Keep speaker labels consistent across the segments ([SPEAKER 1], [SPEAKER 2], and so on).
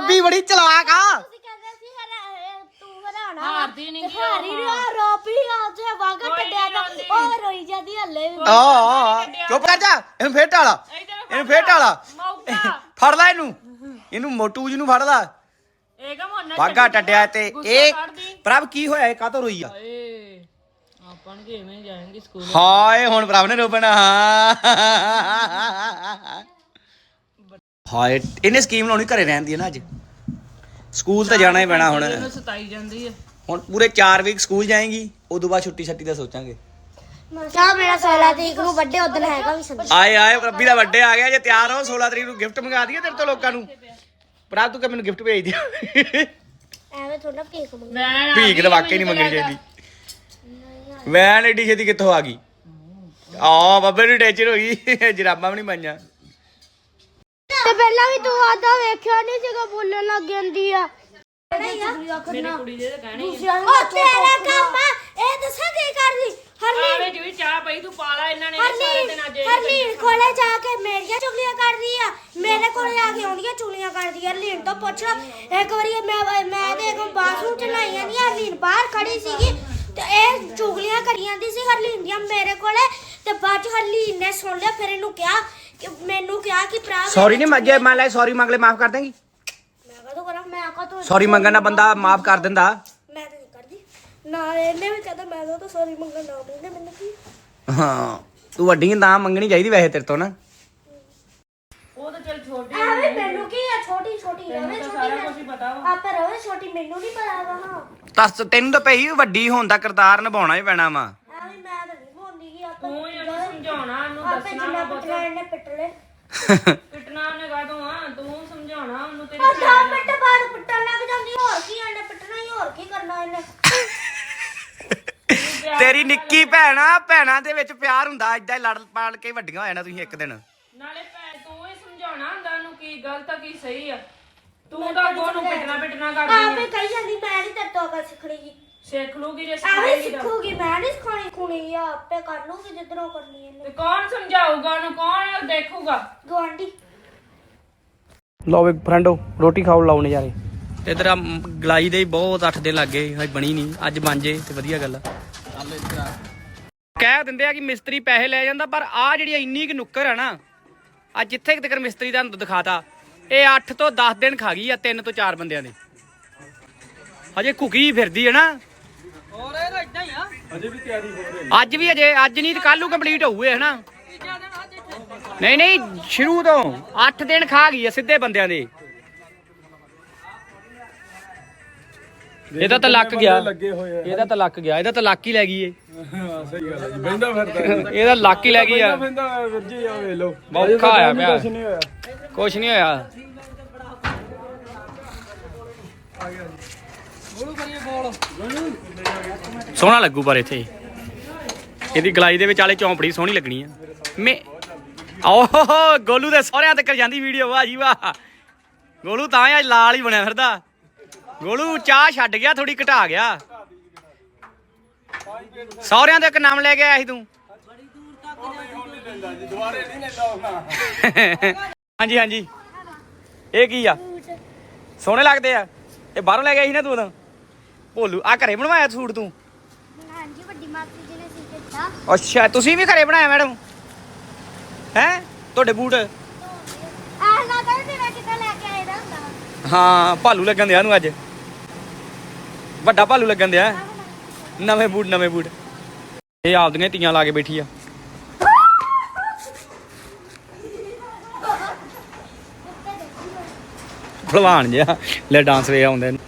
[SPEAKER 1] ਬੱਬੀ ਬੜੀ ਚਲਾਕ ਆ।
[SPEAKER 2] ਤੁਸੀਂ ਕਹਿੰਦੇ ਸੀ ਹਰਾ ਤੂੰ ਹਰਾਣਾ
[SPEAKER 3] ਹਾਰਦੀ ਨੀ ਗੀ ਉਹ,
[SPEAKER 2] ਹਾਰੀ ਆ ਰੋਪੀ ਆ ਜੇ ਵਾਗਾ ਟੱਡਿਆ ਤਾਂ। ਉਹ ਰੋਈ ਜਾਂਦੀ ਹੱਲੇ ਵੀ।
[SPEAKER 1] ਆ ਆ ਚੁੱਪ ਕਰ ਜਾ ਇਹਨੂੰ ਫੇਰ ਢਾਲਾ ਇਹਨੂੰ ਫੇਰ ਢਾਲਾ
[SPEAKER 3] ਮੌਕਾ।
[SPEAKER 1] ਫੜ ਲੈ ਇਹਨੂੰ। ਇਹਨੂੰ ਮੋਟੂ ਜੀ ਨੂੰ ਫੜ ਲੈ।
[SPEAKER 3] ਇਹ ਕਮ ਹੁਣ
[SPEAKER 1] ਵਾਗਾ ਟੱਡਿਆ ਤੇ ਇਹ। ਪ੍ਰਭ ਕੀ ਹੋਇਆ ਇਹ ਕਾਤੋਂ ਰੋਈ ਆ?
[SPEAKER 3] ਏ ਆਪਾਂ ਨੂੰ ਕਿਵੇਂ ਜਾਣਗੇ ਸਕੂਲ?
[SPEAKER 1] ਹਾਏ ਹੁਣ ਪ੍ਰਭ ਨੇ ਰੋਪਣਾ। ਹਾਏ ਇਹਨੇ ਸਕੀਮ ਲਾਉਣੀ ਘਰੇ ਰਹਿਣ ਦੀ ਹੈ ਨਾ ਅੱਜ। ਸਕੂਲ ਤਾਂ ਜਾਣਾ ਹੀ ਪੈਣਾ ਹੁਣ।
[SPEAKER 3] ਇਹਨੂੰ ਸਤਾਈ ਜਾਂਦੀ ਹੈ।
[SPEAKER 1] ਹੁਣ ਪੂਰੇ 4 ਵੀਕ ਸਕੂਲ ਜਾਏਗੀ ਉਦੋਂ ਬਾਅਦ ਛੁੱਟੀ ਛੱਟੀ ਦਾ ਸੋਚਾਂਗੇ।
[SPEAKER 2] ਕਿਆ ਮੇਰਾ 16 ਤਰੀਕ ਨੂੰ ਵੱਡੇ ਉਦਣ ਹੈਗਾ ਵੀ ਸੰਦੇ
[SPEAKER 1] ਆਏ ਆਏ ਰੱਬੀ ਦਾ ਵੱਡੇ ਆ ਗਿਆ ਜੇ ਤਿਆਰ ਹੋ 16 ਤਰੀਕ ਨੂੰ ਗਿਫਟ ਮੰਗਾ ਦਈਏ ਤੇਰੇ ਤੋਂ ਲੋਕਾਂ ਨੂੰ। ਪ੍ਰਭ ਤੂੰ ਕਿ ਮੈਨੂੰ ਗਿਫਟ ਭੇਜ ਦਿਓ
[SPEAKER 2] ਐਵੇਂ ਥੋੜਾ ਕੇਕ ਮੰਗ
[SPEAKER 3] ਮੈਂ
[SPEAKER 1] ਭੀਖ ਤਾਂ ਵਾਕਈ ਨਹੀਂ ਮੰਗਣੀ ਚਾਹੀਦੀ। ਵੈਨ ਏਡੀ ਛੇਤੀ ਕਿੱਥੋਂ ਆ ਗਈ? ਆ ਬੱਬੇ ਨੂੰ ਟੈਚਰ ਹੋ ਗਈ। ਜਰਾਬਾਂ ਵੀ ਨਹੀਂ ਪਾਈਆਂ।
[SPEAKER 2] ਤੇ ਪਹਿਲਾਂ ਵੀ ਤੂੰ ਆਦਾ ਵੇਖਿਆ ਨਹੀਂ ਸੀਗਾ ਬੋਲਣ ਲੱਗ ਜਾਂਦੀ ਆ।
[SPEAKER 3] ਮੇਰੀ ਕੁੜੀ ਦੇ ਤਾਂ ਕਹਿਣੇ
[SPEAKER 2] ਉਹ ਤੇਰਾ ਕੰਮ ਆ ਇਹ ਦੱਸਾਂ ਕੀ ਕਰਦੀ? ਹਰਲੀਨ
[SPEAKER 3] ਆਵੇ ਜੀ ਚਾਹ ਪਈ ਤੂੰ ਪਾਲਾ ਇਹਨਾਂ ਨੇ ਸਾਰੇ ਦਿਨ ਅੱਜ
[SPEAKER 2] ਹਰਲੀਨ ਹਰਲੀਨ ਕੋਲੇ ਜਾ ਕੇ ਮੇਰੀਆਂ ਚੁਗਲੀਆਂ ਕਰਦੀ ਆ। ਮੇਰੇ ਕੋਲੇ ਆ ਕੇ ਆਉਂਦੀਆਂ ਚੁਗਲੀਆਂ ਕਰਦੀ ਆ। ਹਰਲੀਨ ਤੋਂ ਪੁੱਛ ਲਾ। ਇੱਕ ਵਾਰੀ ਮੈਂ ਮੈਂ ਤੇ ਇੱਕ ਬਾਥਰੂਮ ਚ ਨਹਾਈਆਂ ਨਹੀਂ ਹਰਲੀਨ ਬਾਹਰ ਖੜੀ ਸੀਗੀ। ਤੇ ਇਹ ਚੁਗਲੀਆਂ ਕਰੀ ਜਾਂਦੀ ਸੀ ਹਰਲੀਨ ਦੀਆਂ ਮੇਰੇ ਕੋਲੇ। ਤੇ ਬਾਅਦ ਚ ਹਰਲੀਨ ਨੇ ਸੁਣ ਲਿਆ ਫਿਰ ਇਹਨੂੰ ਕਿਹਾ ਮੈਨੂੰ ਕਿਹਾ ਕਿ ਭਰਾ
[SPEAKER 1] ਸੌਰੀ ਨਹੀਂ ਮੰਗੇ ਮੰਨ ਲੈ ਸੌਰੀ ਮੰਗ ਲੈ ਮਾਫ ਕਰ ਦੇਂਗੀ।
[SPEAKER 2] ਮੈਂ ਕਦੋਂ ਕਰਾਂ? ਮੈਂ ਕਦੋਂ
[SPEAKER 1] ਸੌਰੀ ਮੰਗਣ ਨਾਲ ਬੰਦਾ ਮਾਫ ਕਰ ਦਿੰਦਾ।
[SPEAKER 2] ਮੈਂ ਤਾਂ ਨਹੀਂ ਕਰਦੀ। ਨਾ ਇਹਨੇ ਵੀ ਕਹਦਾ ਮੈਂ ਤਾਂ ਸੌਰੀ ਮੰਗਣ ਨਾ ਮੰਗਦੇ ਮੈਨੂੰ ਕੀ?
[SPEAKER 1] ਹਾਂ ਤੂੰ ਵੱਡੀ ਨਾ ਮੰਗਣੀ ਚਾਹੀਦੀ ਵੈਸੇ ਤੇਰੇ ਤੋਂ ਨਾ।
[SPEAKER 3] ਉਹ ਤਾਂ ਚੱਲ ਛੋਟੀ
[SPEAKER 2] ਐਵੇਂ ਮੈਨੂੰ ਕੀ ਆ? ਛੋਟੀ ਛੋਟੀ ਰਵੇ
[SPEAKER 3] ਤਾਂ
[SPEAKER 2] ਛੋਟੀ
[SPEAKER 3] ਸਾਰਾ
[SPEAKER 2] ਮੈਂ-
[SPEAKER 3] ਕੁਝ ਹੀ ਪਤਾ ਵਾ।
[SPEAKER 2] ਆਪੇ ਰਵੇ ਛੋਟੀ ਮੈਨੂੰ ਨਹੀਂ ਪਤਾ ਵਾ ਹਾਂ।
[SPEAKER 1] ਦੱਸ ਤੈਨੂੰ ਤਾਂ ਪਈ ਵੱਡੀ ਹੋਣ ਦਾ ਕਰਤਾਰ ਨਿਭਾਉਣਾ ਹੀ ਪੈਣਾ ਵਾ
[SPEAKER 2] ਐਵੇਂ ਮੈਂ ਤਾਂ ਨਹੀਂ ਬੋਲਦੀ ਕਿ ਆਪੇ
[SPEAKER 3] ਤੂੰ ਹੀ ਉਹਨੂੰ ਸਮਝਾਉਣਾ ਉਹਨੂੰ
[SPEAKER 2] ਆਪੇ
[SPEAKER 3] ਦੱਸਣਾ
[SPEAKER 2] ਜਿੰਨਾ
[SPEAKER 3] ਵਾ
[SPEAKER 2] ਪਿੱਟਣਾ ਇਹਨੇ ਪਿੱਟ ਲੈ
[SPEAKER 3] ਪਿੱਟਣਾ ਉਹਨੇ ਕਾਹਤੋਂ ਆ? ਤੂੰ ਸਮਝਾਉਣਾ ਉਹਨੂੰ ਤੇਰੀ
[SPEAKER 2] ਉਹ ਦੋ। ਮਿੰਟ ਬਾਅਦ ਪਿੱਟਣ ਲੱਗ ਜਾਂਦੀ ਹੋਰ ਕੀ ਇਹਨੇ ਪਿੱਟਣਾ ਹੀ ਹੋਰ ਕੀ ਕਰਨਾ ਇਹਨੇ?
[SPEAKER 1] ਤੇਰੀ ਨਿੱਕੀ ਭੈਣਾ ਭੈਣਾਂ ਦੇ ਵਿੱਚ ਪਿਆਰ ਹੁੰਦਾ ਏਦਾਂ ਹੀ ਲੜ ਪਾਲ ਕੇ ਵੱਡੀਆਂ ਹੋ ਜਾਣਾ ਤੁਸੀਂ ਇੱਕ ਦਿਨ।
[SPEAKER 3] ਨਾਲੇ ਭੈ ਤੂੰ ਹੀ ਸਮਝਾਉਣਾ ਹੁੰਦਾ ਉਹਨੂੰ ਕੀ ਗਲਤ ਆ ਕੀ ਸਹੀ ਆ। ਤੂੰ ਤਾਂ ਅੱਗੋਂ ਉਹਨੂੰ ਪਿੱਟਣਾ ਪਿੱਟਣਾ ਕਰਦੀ
[SPEAKER 2] ਆਪੇ
[SPEAKER 3] ਆ
[SPEAKER 2] ਕਹੀ ਜਾਂਦੀ ਮੈਂ ਨਹੀਂ ਤੇਰੇ ਤੋਂ ਅਗਰ ਸਿੱਖਣੀ ਜੀ
[SPEAKER 3] ਸਿੱਖ ਲੂਗੀ ਜੇ
[SPEAKER 2] ਐਵੇਂ
[SPEAKER 3] ਸਿਖਾਏਗੀ ਤਾਂ।
[SPEAKER 2] ਸਿੱਖੂਗੀ ਮੈਂ ਨਹੀਂ ਸਿਖਾਣੀ ਖੁਣੀ ਆ ਆਪੇ ਕਰ ਲੂਗੀ ਜਿੱਧਰੋਂ ਕਰਨੀ ਇਹਨੇ।
[SPEAKER 3] ਤੇ ਕੌਣ ਸਮਝਾਊਗਾ ਉਹਨੂੰ ਕੌਣ ਦੇਖੂਗਾ?
[SPEAKER 2] ਗਵਾਂਢੀ
[SPEAKER 1] ਲਓ ਵੀ ਫਰੈਂਡੋ ਰੋਟੀ ਖਾਓ ਲਾਓ ਨਜ਼ਾਰੇ। ਤੇ ਇਧਰ ਗਲਾਈ ਦੇ ਹੀ ਬਹੁਤ 8 ਦਿਨ ਲੱਗ ਗਏ ਹਜੇ ਬਣੀ ਨਹੀਂ ਅੱਜ ਬਣ ਜੇ ਤੇ ਵਧੀਆ ਗੱਲ ਆ। ਕਹਿ ਦਿੰਦੇ ਆ ਕਿ ਮਿਸਤਰੀ ਪੈਸੇ ਲੈ ਜਾਂਦਾ ਪਰ ਆ ਜਿਹੜੀ ਇੰਨੀ ਕਿ ਨੁੱਕਰ ਆ ਨਾ ਆ ਜਿੱਥੇ ਤੱਕ ਮਿਸਤਰੀ ਦਾ ਦਿਖਾਤਾ ਇਹ 8 ਤੋਂ 10 ਦਿਨ ਖਾ ਗਈ ਆ 3 ਤੋਂ 4 ਬੰਦਿਆਂ ਦੇ। ਹਜੇ ਘੁਕੀ ਫਿਰਦੀ ਹੈ ਨਾ।
[SPEAKER 4] ਹੋਰ ਇਹ ਤਾਂ ਇਦਾਂ ਹੀ ਆ। ਅਜੇ ਵੀ ਤਿਆਰੀ ਹੋ ਰਹੀ
[SPEAKER 1] ਅੱਜ ਵੀ ਅਜੇ ਅੱਜ ਨਹੀਂ ਤੇ ਕੱਲ ਨੂੰ ਕੰਪਲੀਟ ਹੋਊਏ ਹਨਾ? ਨਹੀਂ ਨਹੀਂ ਸ਼ੁਰੂ ਤੋਂ 8 ਦਿਨ ਖਾ ਗਈ ਆ ਸਿੱਧੇ ਬੰਦਿਆਂ ਦੇ। ਇਹਦਾ ਤਾਂ ਲੱਕ ਗਿਆ।
[SPEAKER 4] ਲੱਗੇ ਹੋਏ ਆ।
[SPEAKER 1] ਇਹਦਾ ਤਾਂ ਲੱਕ ਗਿਆ ਇਹਦਾ ਤਾਂ ਲੱਕ ਹੀ ਲੈ ਗਈ ਏ।
[SPEAKER 4] ਹਾਂ ਸਹੀ ਗੱਲ ਹੈ ਜੀ ਬੈਂਦਾ ਫਿਰਦਾ।
[SPEAKER 1] ਇਹਦਾ ਲੱਕ ਹੀ ਲੈ ਗਈ ਆ।
[SPEAKER 4] ਬੈਂਦਾ ਵੀਰ ਜੀ ਆ ਵੇ ਲੋ
[SPEAKER 1] ਔਖਾ ਹੋਇਆ ਪਿਆ।
[SPEAKER 4] ਕੁਛ ਨਹੀਂ ਹੋਇਆ।
[SPEAKER 1] ਕੁਛ ਨਹੀਂ ਹੋਇਆ। ਸੋਹਣਾ ਲੱਗੂ ਪਰ ਇੱਥੇ। ਇਹਦੀ ਗਲਾਈ ਦੇ ਵਿੱਚ ਵਾਲੇ ਚੌਂਪੜੀ ਸੋਹਣੀ ਲੱਗਣੀ ਆ। ਮੈਂ ਓਹ, ਗੋਲੂ ਦੇ ਸਹੁਰਿਆਂ ਤੱਕ ਜਾਂਦੀ ਵੀਡੀਓ ਵਾਹ ਜੀ ਵਾਹ। ਗੋਲੂ ਤਾਂ ਹੀ ਅੱਜ ਲਾਲ ਹੀ ਬਣਿਆ ਫਿਰਦਾ। ਗੋਲੂ, ਚਾਹ ਛੱਡ ਗਿਆ ਥੋੜੀ ਘਟਾ ਗਿਆ। ਸਹੁਰਿਆਂ ਦੇ ਇੱਕ ਨਾਮ ਲੈ ਕੇ ਆਇਆ ਸੀ ਤੂੰ। ਹਾਂਜੀ ਹਾਂਜੀ। ਇਹ ਕੀ ਆ? ਸੋਹਣੇ ਲੱਗਦੇ ਆ। ਇਹ ਬਾਹਰੋਂ ਲੈ ਕੇ ਆਈ ਸੀ ਨਾ ਤੂੰ ਉਦੋਂ? ਭੋਲੂ ਆ ਘਰੇ ਬਣਵਾਇਆ ਸੂਟ ਤੂੰ?
[SPEAKER 2] ਹਾਂਜੀ ਵੱਡੀ ਮਾਸੀ ਜੀ ਨੇ ਸੀ ਦਿੱਤਾ।
[SPEAKER 1] ਅੱਛਾ ਤੁਸੀਂ ਵੀ ਘਰੇ ਬਣਾਇਆ ਮੈਡਮ? ਹੈ? ਤੁਹਾਡੇ ਬੂਟ?
[SPEAKER 2] ਆਹ ਨਾ ਕਰ ਤੇਰਾ ਕਿੱਦਾਂ ਲੈ ਕੇ ਆਏਦਾ ਹੁੰਦਾ?
[SPEAKER 1] ਹਾਂ ਭਾਲੂ ਲੱਗਣ ਦਿਆ ਨੂੰ ਅੱਜ। ਵੱਡਾ ਭਾਲੂ ਲੱਗਣ ਦਿਆ। ਨਵੇਂ ਬੂਟ ਨਵੇਂ ਬੂਟ। ਇਹ ਆਪਦੀਆਂ ਹੀ ਤੀਆਂ ਲਾ ਕੇ ਬੈਠੀ ਆ। ਭਲਵਾਨ ਜਿਹਾ ਲੈ ਡਾਂਸ ਵੇ ਆਉਂਦੇ ਨੇ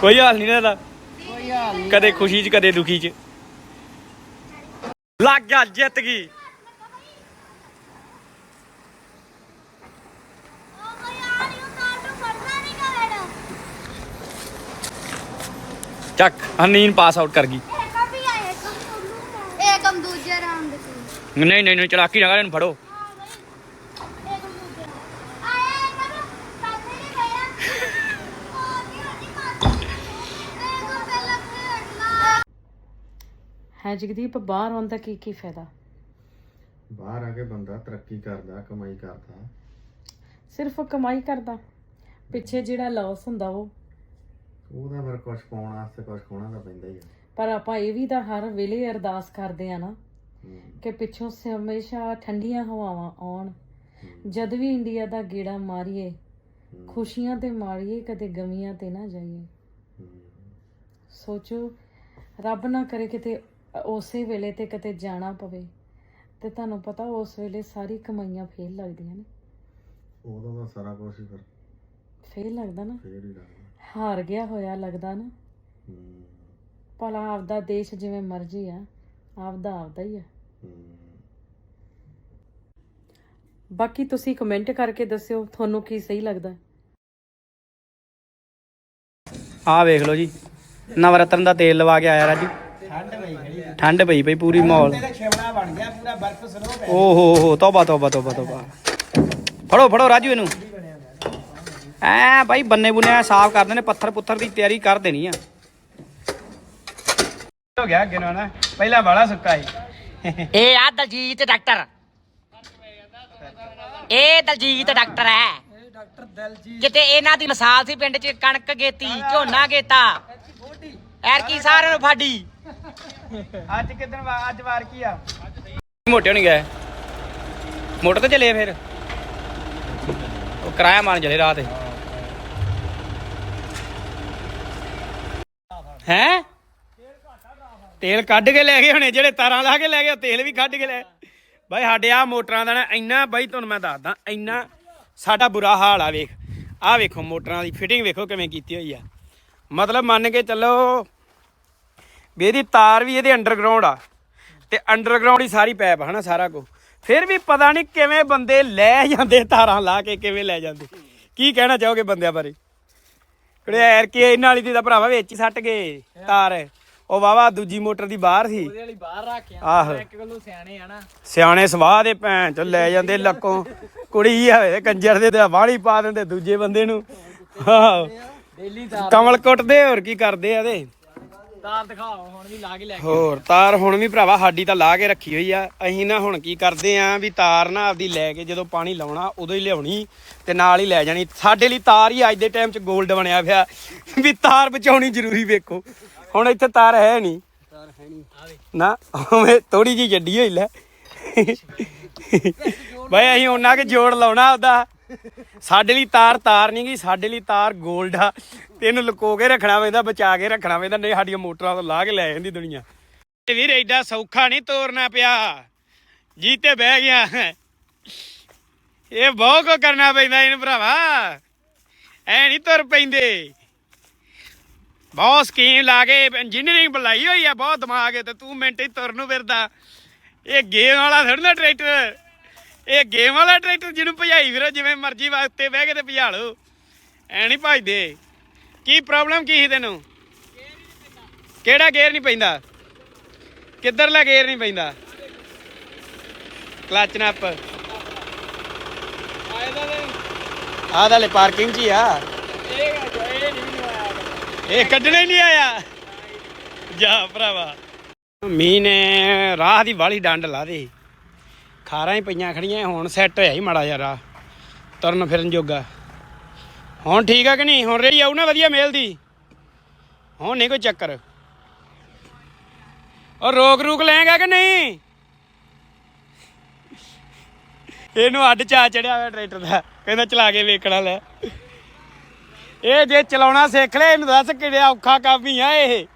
[SPEAKER 1] ਕੋਈ ਹਾਲ ਨਹੀਂ ਇਹਦਾ? ਕੋਈ ਹਾਲ ਕਦੇ ਖੁਸ਼ੀ 'ਚ ਕਦੇ ਦੁਖੀ 'ਚ। ਲੱਗ ਗਿਆ ਜਿੱਤ ਗਈ।
[SPEAKER 2] ਨਹੀਂ ਨਹੀਂ
[SPEAKER 1] ਚੱਕ ਹਨੀਨ ਪਾਸ ਆਊਟ ਕਰ ਗਈ।
[SPEAKER 2] ਇਹ ਕਮ ਇਹ ਕਮ ਦੂਜੇ ਰਾਉਂਡ ਤੇ
[SPEAKER 1] ਨਹੀਂ ਨਹੀਂ ਨਹੀਂ ਚਲਾਕੀ ਨਾ ਕਰ ਇਹਨੂੰ ਫੜੋ
[SPEAKER 2] ਹਾਂ ਬਈ ਇਹ ਕਮ ਦੂਜੇ ਆਏ ਕਮ ਸਾਥੇ ਨਹੀਂ ਗਿਆ ਉਹ ਨਹੀਂ ਹੋਣੀ ਮਾਰ ਇਹ ਕਮ ਪਹਿਲਾਂ ਖੇਡਣਾ
[SPEAKER 3] ਹੈ ਜਗਦੀਪ ਬਾਹਰ ਆਉਣ ਦਾ ਕੀ ਕੀ ਫਾਇਦਾ?
[SPEAKER 5] ਬਾਹਰ ਆ ਕੇ ਬੰਦਾ ਤਰੱਕੀ ਕਰਦਾ ਕਮਾਈ ਕਰਦਾ।
[SPEAKER 6] ਸਿਰਫ ਕਮਾਈ ਕਰਦਾ। ਪਿੱਛੇ ਜਿਹੜਾ ਲਾਸ ਹੁੰਦਾ ਉਹ।
[SPEAKER 5] ਉਹਦਾ ਫਿਰ ਕੁਝ ਪਾਉਣ ਵਾਸਤੇ ਕੁਝ ਖੋਣਾ ਤਾਂ ਪੈਂਦਾ ਹੀ ਆ।
[SPEAKER 6] ਪਰ ਆਪਾਂ ਇਹ ਵੀ ਤਾਂ ਹਰ ਵੇਲੇ ਅਰਦਾਸ ਕਰਦੇ ਆ ਨਾ। ਕਿ ਪਿੱਛੋਂ ਸ- ਹਮੇਸ਼ਾ ਠੰਡੀਆਂ ਹਵਾਵਾਂ ਆਉਣ। ਜਦ ਵੀ ਇੰਡੀਆ ਦਾ ਗੇੜਾ ਮਾਰੀਏ ਖੁਸ਼ੀਆਂ ਤੇ ਮਾਰੀਏ ਕਦੇ ਗਮੀਆਂ ਤੇ ਨਾ ਜਾਈਏ। ਸੋਚੋ ਰੱਬ ਨਾ ਕਰੇ ਕਿਤੇ ਉਸੇ ਵੇਲੇ ਤੇ ਕਿਤੇ ਜਾਣਾ ਪਵੇ। ਤੇ ਤੁਹਾਨੂੰ ਪਤਾ ਉਸ ਵੇਲੇ ਸਾਰੀ ਕਮਾਈਆਂ ਫੇਲ ਲੱਗਦੀਆਂ ਨੇ।
[SPEAKER 5] ਉਦੋਂ ਦਾ ਸਾਰਾ ਕੁਝ ਹੀ ਫਿਰ
[SPEAKER 6] ਫੇਲ ਲੱਗਦਾ ਨਾ।
[SPEAKER 5] ਫੇਰ ਹੀ ਲੱਗਦਾ।
[SPEAKER 6] ਹਾਰ ਗਿਆ ਹੋਇਆ ਲੱਗਦਾ ਨਾ।
[SPEAKER 5] ਹੂੰ।
[SPEAKER 6] ਭਲਾ ਆਪਦਾ ਦੇਸ਼ ਜਿਵੇਂ ਮਰਜ਼ੀ ਆ ਆਪਦਾ ਆਪਦਾ ਹੀ ਆ।
[SPEAKER 5] ਹੂੰ।
[SPEAKER 6] ਬਾਕੀ ਤੁਸੀਂ ਕਮੈਂਟ ਕਰਕੇ ਦੱਸਿਓ ਤੁਹਾਨੂੰ ਕੀ ਸਹੀ ਲੱਗਦਾ?
[SPEAKER 1] ਆਹ ਵੇਖ ਲਓ ਜੀ ਨਵਰਤਨ ਦਾ ਤੇਲ ਲਵਾ ਕੇ ਆਇਆ ਰਾਜੂ। ਠੰਡ ਪਈ ਠੰਡ ਪਈ ਪਈ ਪੂਰੀ ਮਾਹੌਲ।
[SPEAKER 4] ਸ਼ਿਮਲਾ ਬਣ ਗਿਆ ਪੂਰਾ ਬਰਫ਼ ਸਨੋ ਪੈ
[SPEAKER 1] ਓ ਹੋ ਹੋ ਤੋਬਾ ਤੋਬਾ ਤੋਬਾ ਤੋਬਾ। ਫੜੋ ਫੜੋ ਰਾਜੂ ਇਹਨੂੰ। ਐ ਭਾਈ ਬੰਨੇ ਬੁੰਨੇ ਸਾਫ਼ ਕਰਦੇ ਨੇ ਪੱਥਰ ਪੁੱਥਰ ਦੀ ਤਿਆਰੀ ਕਰ ਦੇਣੀ ਆ। ਹੋ ਗਿਆ ਅੱਗੇ ਨੂੰ ਪਹਿਲਾਂ ਵਾਲਾ ਸੁੱਕਾ ਸੀ।
[SPEAKER 7] ਇਹ ਆ ਦਲਜੀਤ ਡਾਕਟਰ। ਇਹ ਦਲਜੀਤ ਡਾਕਟਰ ਹੈ
[SPEAKER 4] ਡਾਕਟਰ ਦਲਜੀਤ।
[SPEAKER 7] ਕਿਤੇ ਇਹਨਾਂ ਦੀ ਮਿਸਾਲ ਸੀ ਪਿੰਡ 'ਚ ਕਣਕ ਗੇਤੀ ਝੋਨਾ ਗੇਤਾ। ਐਰ ਕੀ ਸਾਰਿਆਂ ਨੂੰ ਫਾਡੀ।
[SPEAKER 1] ਅੱਜ ਕਿਦਨ ਅੱਜ ਵਾਰ ਕੀ ਆ? ਮੋਟੇ ਨਹੀਂ ਗਏ। ਮੋਟਰ ਤੇ ਚਲੇ ਫਿਰ। ਉਹ ਕਿਰਾਇਆ ਮਾਰਨ ਚਲੇ ਰਾਤ ਹੈ? ਤੇਲ ਕੱਢ ਕੇ ਲੈ ਗਏ ਹੋਣੇ, ਜਿਹੜੇ ਤਾਰਾਂ ਲਾ ਕੇ ਲੈ ਗਏ ਤੇਲ ਵੀ ਕੱਢ ਕੇ ਲੈ। ਬਾਈ, ਸਾਡੇ ਆ ਮੋਟਰਾਂ ਦਾ ਨਾ ਇੰਨਾ, ਬਾਈ, ਤੁਹਾਨੂੰ ਮੈਂ ਦੱਸਦਾ, ਇੰਨਾ ਸਾਡਾ ਬੁਰਾ ਹਾਲ ਆ, ਵੇਖ। ਆ ਵੇਖੋ ਮੋਟਰਾਂ ਦੀ ਫਿਟਿੰਗ ਵੇਖੋ ਕਿਵੇਂ ਕੀਤੀ ਹੋਈ ਆ। ਮਤਲਬ ਮੰਨ ਕੇ ਚੱਲੋ ਵੀ ਇਹਦੀ ਤਾਰ ਵੀ ਇਹਦੇ ਅੰਡਰਗਰਾਉਂਡ ਆ। ਤੇ ਅੰਡਰਗਰਾਉਂਡ ਹੀ ਸਾਰੀ ਪੈਪ ਹਨਾ ਸਾਰਾ ਕੁਝ ਫਿਰ ਵੀ ਪਤਾ ਨਹੀਂ ਕਿਵੇਂ ਬੰਦੇ ਲੈ ਜਾਂਦੇ ਤਾਰਾਂ ਲਾ ਕੇ ਕਿਵੇਂ ਲੈ ਜਾਂਦੇ। ਕੀ ਕਹਿਣਾ ਚਾਹੋਗੇ ਬੰਦਿਆਂ ਬਾਰੇ? ਕਿਹੜੇ ਐਰ ਕੇ ਇਹਨਾਂ ਵਾਲੀ ਦੀ ਤਾਂ ਭਰਾਵਾ ਵਿੱਚ ਹੀ ਸੱਟ ਗਏ ਤਾਰ। ਉਹ ਵਾਵਾ ਦੂਜੀ ਮੋਟਰ ਦੀ ਬਾਹਰ ਸੀ।
[SPEAKER 4] ਵਾਲੀ ਬਾਹਰ ਰੱਖਿਆ
[SPEAKER 1] ਆਹੋ।
[SPEAKER 4] ਇੱਕ ਗੱਲੋਂ ਸਿਆਣੇ ਆ ਨਾ।
[SPEAKER 1] ਸਿਆਣੇ ਸਵਾਹ ਦੇ ਭੈਣ ਚ ਲੈ ਜਾਂਦੇ ਲੱਕੋਂ। ਕੁੜੀ ਆਵੇ ਕੰਜਰ ਦੇ ਤੇ ਵਾਲੀ ਪਾ ਦਿੰਦੇ ਦੂਜੇ ਬੰਦੇ ਨੂੰ। ਆਹੋ।
[SPEAKER 4] ਡੇਲੀ
[SPEAKER 1] ਕਮਲ ਕੁੱਟਦੇ ਹੋਰ ਕੀ ਕਰਦੇ ਆ ਤੇ
[SPEAKER 4] ਤਾਰ ਦਿਖਾਓ ਹੁਣ ਵੀ ਲਾ ਕੇ ਲੈ
[SPEAKER 1] ਹੋਰ ਤਾਰ ਹੁਣ ਵੀ ਭਰਾਵਾ ਸਾਡੀ ਤਾਂ ਲਾ ਕੇ ਰੱਖੀ ਹੋਈ ਆ। ਅਸੀਂ ਨਾ ਹੁਣ ਕੀ ਕਰਦੇ ਆ ਵੀ ਤਾਰ ਨਾ ਆਪਦੀ ਲੈ ਕੇ ਜਦੋਂ ਪਾਣੀ ਲਾਉਣਾ ਉਦੋਂ ਹੀ ਲਿਆਉਣੀ ਤੇ ਨਾਲ ਹੀ ਲੈ ਜਾਣੀ। ਸਾਡੇ ਲਈ ਤਾਰ ਹੀ ਅੱਜ ਦੇ ਟਾਈਮ 'ਚ 골ਡ ਬਣਿਆ ਪਿਆ। ਵੀ ਤਾਰ ਬਚਾਉਣੀ ਜ਼ਰੂਰੀ ਵੇਖੋ। ਹੁਣ ਇੱਥੇ ਤਾਰ ਹੈ ਨਹੀਂ।
[SPEAKER 4] ਤਾਰ ਹੈ ਨਹੀਂ। ਆਵੇ
[SPEAKER 1] ਨਾ ਉਵੇਂ ਥੋੜੀ ਜੀ ਜੱਡੀ ਹੋਈ ਲੈ। ਬਈ ਅਸੀਂ ਉਹਨਾਂ ਕੇ ਜੋੜ ਲਾਉਣਾ ਉਹਦਾ ਸਾਡੇ ਲਈ ਤਾਰ ਤਾਰ ਨਹੀਂ ਗਈ ਸਾਡੇ ਲਈ ਤਾਰ 골ਡ ਆ। ਤੇ ਇਹਨੂੰ ਲੁਕੋ ਕੇ ਰੱਖਣਾ ਪੈਂਦਾ, ਬਚਾ ਕੇ ਰੱਖਣਾ ਪੈਂਦਾ, ਨਹੀਂ ਸਾਡੀਆਂ ਮੋਟਰਾਂ ਤੋਂ ਲਾ ਕੇ ਲੈ ਜਾਂਦੀ ਦੁਨੀਆ। ਇਹ ਵੀਰ ਐਡਾ ਸੌਖਾ ਨਹੀਂ ਤੋਰਨਾ ਪਿਆ। ਜੀ ਤੇ ਬਹਿ ਗਿਆ। ਇਹ ਬਹੁਤ ਕੋ ਕਰਨਾ ਪੈਂਦਾ ਇਹਨੂੰ ਭਰਾਵਾ। ਐ ਨਹੀਂ ਤੁਰ ਪੈਂਦੇ। ਬਹੁਤ ਸਕੀਮ ਲਾ ਕੇ ਇੰਜੀਨੀਅਰਿੰਗ ਬੁਲਾਈ ਹੋਈ ਆ, ਬਹੁਤ ਦਿਮਾਗ ਹੈ ਤੇ ਤੂੰ ਮਿੰਟ ਹੀ ਤੁਰ ਨੂੰ ਫਿਰਦਾ। ਇਹ ਗੇਮ ਵਾਲਾ ਥੋੜਾ ਨਾ ਟਰੈਕਟਰ। ਇਹ ਗੇਮ ਵਾਲਾ ਟਰੈਕਟਰ ਜਿਹਨੂੰ ਭਜਾਈ ਫਿਰੋ ਜਿਵੇਂ ਮਰਜ਼ੀ ਵਾਸਤੇ ਬਹਿ ਕੇ ਤੇ ਭਜਾ ਲਓ। ਐ ਨਹੀਂ ਭਜਦੇ। ਕੀ ਪ੍ਰੋਬਲਮ ਕੀ ਸੀ ਤੈਨੂੰ? ਕਿਹੜਾ ਗੇਅਰ ਨਹੀਂ ਪੈਂਦਾ? ਕਿੱਧਰਲਾ ਗੇਅਰ ਨਹੀਂ ਪੈਂਦਾ? ਕਲਚ ਨੱਪ ਆਹ ਦਾ ਲੈ ਪਾਰਕਿੰਗ 'ਚ ਹੀ ਆ। ਇਹ ਕੱਢਣਾ ਹੀ ਨਹੀਂ ਆਇਆ। ਜਾ ਭਰਾਵਾ। ਮੀਂਹ ਨੇ ਰਾਹ ਦੀ ਵਾਲੀ ਡੰਡ ਲਾ ਦੇ। ਖਾਰਾਂ ਹੀ ਪਈਆਂ ਖੜੀਆਂ, ਹੁਣ ਸੈੱਟ ਹੋਇਆ ਹੀ ਮਾੜਾ ਜਿਹਾ ਤੁਰਨ ਫਿਰਨ ਜੋਗਾ। ਹੁਣ ਠੀਕ ਆ ਕਿ ਨਹੀਂ? ਹੁਣ ਰਹੀ ਆਉ ਨਾ ਵਧੀਆ ਮੇਲ ਦੀ। ਹੁਣ ਨਹੀਂ ਕੋਈ ਚੱਕਰ। ਔਰ ਰੋਕ ਰੂਕ ਲੈਂਗਾ ਕਿ ਨਹੀਂ? ਇਹਨੂੰ ਅੱਡ ਚਾ ਚੜਿਆ ਹੋਇਆ ਟਰੈਕਟਰ ਦਾ, ਕਹਿੰਦਾ ਚਲਾ ਕੇ ਵੇਖਣਾ ਲੈ। ਇਹ ਜੇ ਚਲਾਉਣਾ ਸਿੱਖ ਲੈ, ਇਹਨੂੰ ਦੱਸ ਕਿਹੜਾ ਔਖਾ ਕੰਮ ਹੀ ਆ ਇਹ।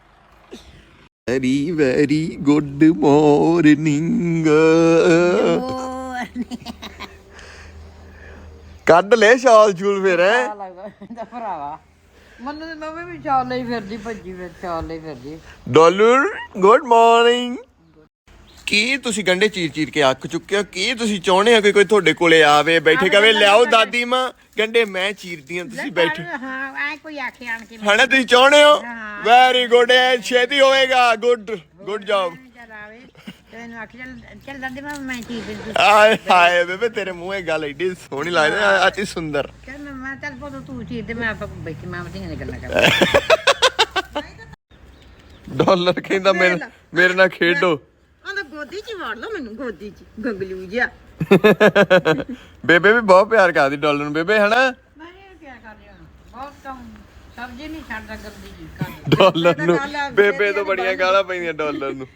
[SPEAKER 8] ਵੈਰੀ ਵੈਰੀ ਗੁੱਡ ਮਾਰਨਿੰਗ ਕੱਢ ਲੈ ਸ਼ਾਲ ਚੂਲ ਫਿਰ ਹੈ
[SPEAKER 9] ਲੱਗਦਾ ਭਰਾਵਾ ਮੈਨੂੰ ਤੇ ਮੈਂ ਵੀ ਚਾਲ ਲਈ ਫਿਰਦੀ ਭੱਜੀ ਫਿਰ ਚਾਲ ਲਈ ਫਿਰਦੀ
[SPEAKER 8] ਡਾਲਰ ਗੁੱਡ ਮਾਰਨਿੰਗ ਕੀ ਤੁਸੀਂ ਗੰਡੇ ਚੀਰ ਚੀਰ ਕੇ ਅੱਕ ਚੁੱਕੇ ਹੋ? ਕੀ ਤੁਸੀਂ ਚਾਹੁੰਦੇ ਹੋ ਕਿ ਕੋਈ ਤੁਹਾਡੇ ਕੋਲੇ ਆਵੇ ਬੈਠੇ ਕਵੇ ਲਿਆਓ ਦਾਦੀ ਮਾਂ ਗੰਡੇ ਮੈਂ ਚੀਰਦੀ ਹਾਂ ਤੁਸੀਂ ਬੈਠੇ।
[SPEAKER 9] ਹਾਂ ਐ ਕੋਈ ਆਖੇ ਆਣ ਕੇ
[SPEAKER 8] ਹਣਾ ਤੁਸੀਂ ਚਾਹੁੰਦੇ ਹੋ? ਵੈਰੀ ਗੁੱਡ ਛੇਤੀ ਹੋਏਗਾ ਗੁੱਡ ਗੁੱਡ ਜੌਬ
[SPEAKER 9] ਚੱਲ ਆਵੇ? ਤੈਨੂੰ ਆਖੇ ਚੱਲ ਚੱਲ ਦਾਦੀ ਮੈਂ ਮੈਂ ਚੀਜ਼ ਦੇ
[SPEAKER 8] ਆਏ ਹਾਏ ਬੇਬੇ ਤੇਰੇ ਮੂੰਹ ਇਹ ਗੱਲ ਏਡੀ ਸੋਹਣੀ ਲੱਗਦੀ ਆ ਅਤੀ ਸੁੰਦਰ।
[SPEAKER 9] ਚੱਲ ਮੈਂ ਚੱਲ ਪੋਤੋ ਤੂੰ ਤੇ ਮੈਂ ਆਪ ਬੈਠੀ ਮੈਂ ਵਧੀਆਂ ਦੀ ਗੱਲਾਂ ਕਰ
[SPEAKER 8] ਡਾਲਰ ਕਹਿੰਦਾ ਮੇਰੇ ਨਾਲ ਖੇਡੋ।
[SPEAKER 9] ਗੋਦੀ 'ਚ ਵਾੜ ਲਓ ਮੈਨੂੰ ਗੋਦੀ 'ਚ। ਗੰਗਲੂ ਜਿਹਾ।
[SPEAKER 8] ਬੇਬੇ ਵੀ ਬਹੁਤ ਪਿਆਰ ਕਰਦੀ ਡਾਲਰ ਨੂੰ। ਬੇਬੇ ਹਨਾ?
[SPEAKER 9] ਨਹੀਂ ਇਹ ਕੀ ਕਰ ਰਿਹਾ? ਬਹੁਤ ਕੰਮ। ਸਬਜ਼ੀ ਨਹੀਂ ਛੱਡਦਾ ਗੰਦੀ ਜੀ। ਕਰ
[SPEAKER 8] ਡਾਲਰ ਨੂੰ। ਬੇਬੇ ਤੋਂ ਬੜੀਆਂ ਗਾਲਾਂ ਪੈਂਦੀਆਂ ਡਾਲਰ ਨੂੰ।